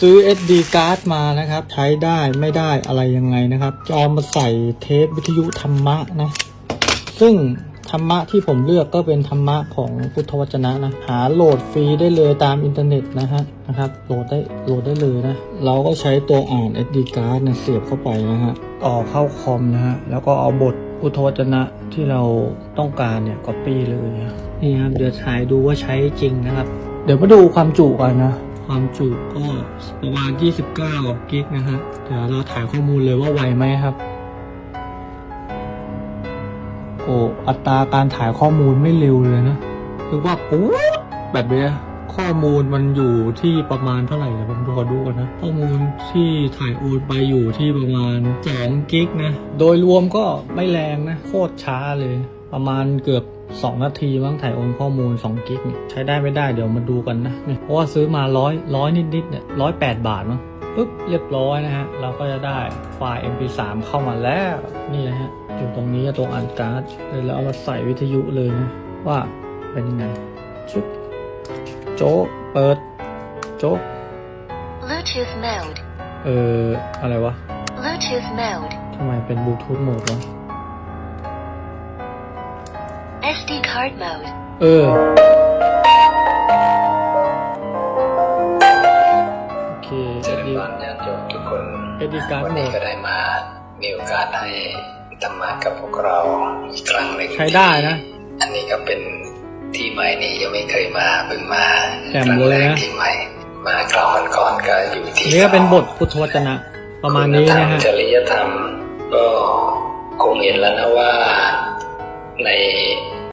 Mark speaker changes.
Speaker 1: ซื้อ SD card มานะครับ ใช้ได้ไม่ได้อะไรยังไงนะครับ จะเอามาใส่เทปวิทยุธรรมะนะ ซึ่งธรรมะที่ผมเลือกก็เป็นธรรมะของพุทธวจนะนะ หาโหลดฟรีได้เลยตามอินเทอร์เน็ตนะฮะนะครับ โหลดได้โหลดได้เลยนะ เราก็ใช้ตัวอ่าน SD card นะเสียบเข้าไปนะฮะต่อเข้าคอมนะฮะแล้วก็เอาบทพุทธวจนะที่เราต้องการเนี่ย copy เลยนะนี่ครับเดี๋ยวถ่ายดูว่าใช้จริงนะครับ เดี๋ยวมาดูความจุกันนะ ความจุก็ประมาณ 29 กิกนะฮะ เดี๋ยวเราถ่ายข้อมูลเลยว่าไวไหมครับโอ้อัตราการถ่ายข้อมูลไม่เร็วเลยนะคือว่าปุ๊บแบบเนี้ยข้อมูลมันอยู่ที่ประมาณเท่าไหร่นะผมรอดูกันนะ ข้อมูลที่ถ่ายโอนไปอยู่ที่ประมาณ2กิกนะ โดยรวมก็ไม่แรงนะ โคตรช้าเลยประมาณเกือบ 2 นาทีมั้งถ่ายโอนข้อมูล2กิกเนี่ยใช้ได้ไม่ได้เดี๋ยวมาดูกันนะเนี่ยเพราะว่าซื้อมาร้อยร้อยนิดๆเนี่ยร้อยแปดบาทมั้งปุ๊บเรียบร้อยนะฮะ เราก็จะได้ไฟล์ mp3 เข้ามาแล้วนี่นะฮะอยู่ตรงนี้ตรงอันการ์ดเลยแล้วเอามาใส่วิทยุเลยนะ ว่าเป็นยังไงชุดโจ๊กเปิด โจ๊ก
Speaker 2: Bluetooth mode.
Speaker 1: เอออะไรวะ
Speaker 2: Bluetooth mode.
Speaker 1: ทำไมเป็นบลูทูธโหมดวะ
Speaker 2: SD card mode.
Speaker 1: เออ โอเค
Speaker 3: เจริญพรญาติโยมทุกคน
Speaker 1: เอดีการ์ด
Speaker 3: วัน
Speaker 1: โหม
Speaker 3: นี้
Speaker 1: ด
Speaker 3: ก็ได้มามีโอกาสให้ธรรมะกับพวกเราอีกครั้งหนึ่ง
Speaker 1: ใช้ได้นะ
Speaker 3: อันนี้ก็เป็นที่ใหม่นี่ยังไม่เคยมาเพิ่งมา
Speaker 1: แจ่ม
Speaker 3: ครั้ง
Speaker 1: เลย
Speaker 3: แรก
Speaker 1: นะ
Speaker 3: ที่ใหม่ มาคราวก่อนๆก็อยู่ที่
Speaker 1: นี่ก็เป็นบทพุทธวจนะ ประมาณนี้
Speaker 3: คุณธรร
Speaker 1: นะ
Speaker 3: ม
Speaker 1: ฮะ
Speaker 3: จริยธรรมก็คงเห็นแล้วนะว่า 没。